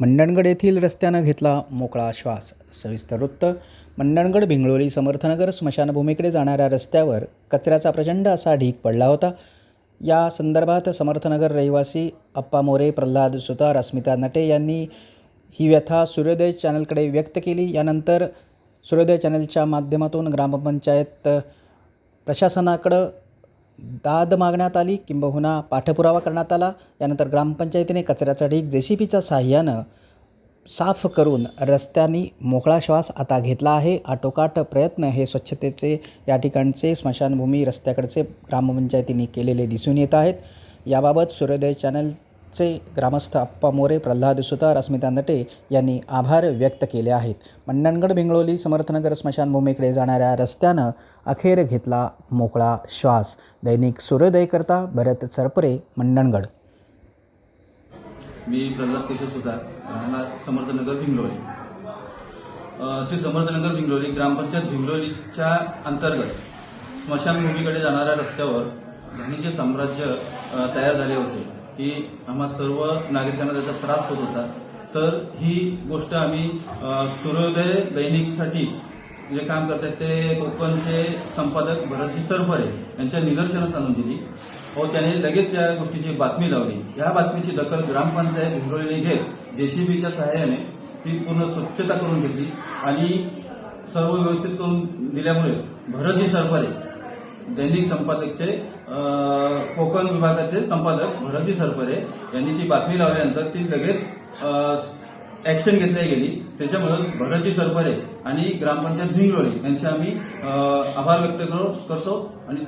मंडणगड येथील रस्त्यानं घेतला मोकळा श्वास. सविस्तर वृत्त मंडणगड भिंगळोली समर्थनगर स्मशानभूमीकडे जाणाऱ्या रस्त्यावर कचऱ्याचा प्रचंड असा ढीक पडला होता. या संदर्भात समर्थनगर रहिवासी अप्पा मोरे प्रल्हाद सुतार अस्मिता नटे यांनी ही व्यथा सूर्योदय चॅनलकडे व्यक्त केली. यानंतर सूर्योदय चॅनलच्या माध्यमातून ग्रामपंचायत प्रशासनाकडं दाद मागण्यात आली किंबहुना पाठपुरावा करण्यात आला. यानंतर ग्रामपंचायतीने कचऱ्याचा ढीक जे सी पीच्या साह्यानं साफ करून रस्त्यांनी मोकळा श्वास आता घेतला आहे. आटोकाट प्रयत्न हे स्वच्छतेचे या ठिकाणचे स्मशानभूमी रस्त्याकडचे ग्रामपंचायतीने केलेले दिसून येत आहेत. याबाबत सूर्योदय चॅनल चे ग्रामस्थ अप्पा मोरे प्रल्हाद सुतार अस्मिता नटे यांनी आभार व्यक्त केले आहेत. मंडणगड भिंगळोली समर्थनगर स्मशानभूमीकडे जाणाऱ्या रस्त्यानं अखेर घेतला मोकळा श्वास. दैनिक सूर्योदयकरता भरत सरपरे मंडणगड मी प्रल्हाद केशव सुतार राहणार समर्थनगर भिंगलोली श्री समर्थनगर भिंगलोली ग्रामपंचायत भिंगलोलीच्या अंतर्गत स्मशानभूमीकडे जाणाऱ्या रस्त्यावर घाणीचे साम्राज्य तयार झाले होते. की आम्हा सर्व नागरिकांना त्याचा त्रास होत होता. तर ही गोष्ट आम्ही सूर्योदय दैनिकसाठी जे काम करतात ते कोकणचे संपादक भरतजी सरभरे यांच्या निदर्शनास आणून दिली. व त्याने लगेच त्या गोष्टीची बातमी लावली. या बातमीची दखल ग्रामपंचायत भिंगरोळीने घेत जेसीबीच्या सहाय्याने ती पूर्ण स्वच्छता करून घेतली आणि सर्व व्यवस्थित करून दिल्यामुळे भरतजी सरपरे दैनिक संपादकचे कोकण विभागाचे संपादक भरतजी सरपरे यांनी ती बातमी लावल्यानंतर ती लगेच ऍक्शन घेतली गेली. त्याच्यामुळे भरतजी सरपरे आणि ग्रामपंचायत भिंगरोळी यांचे आम्ही आभार व्यक्त करतो आणि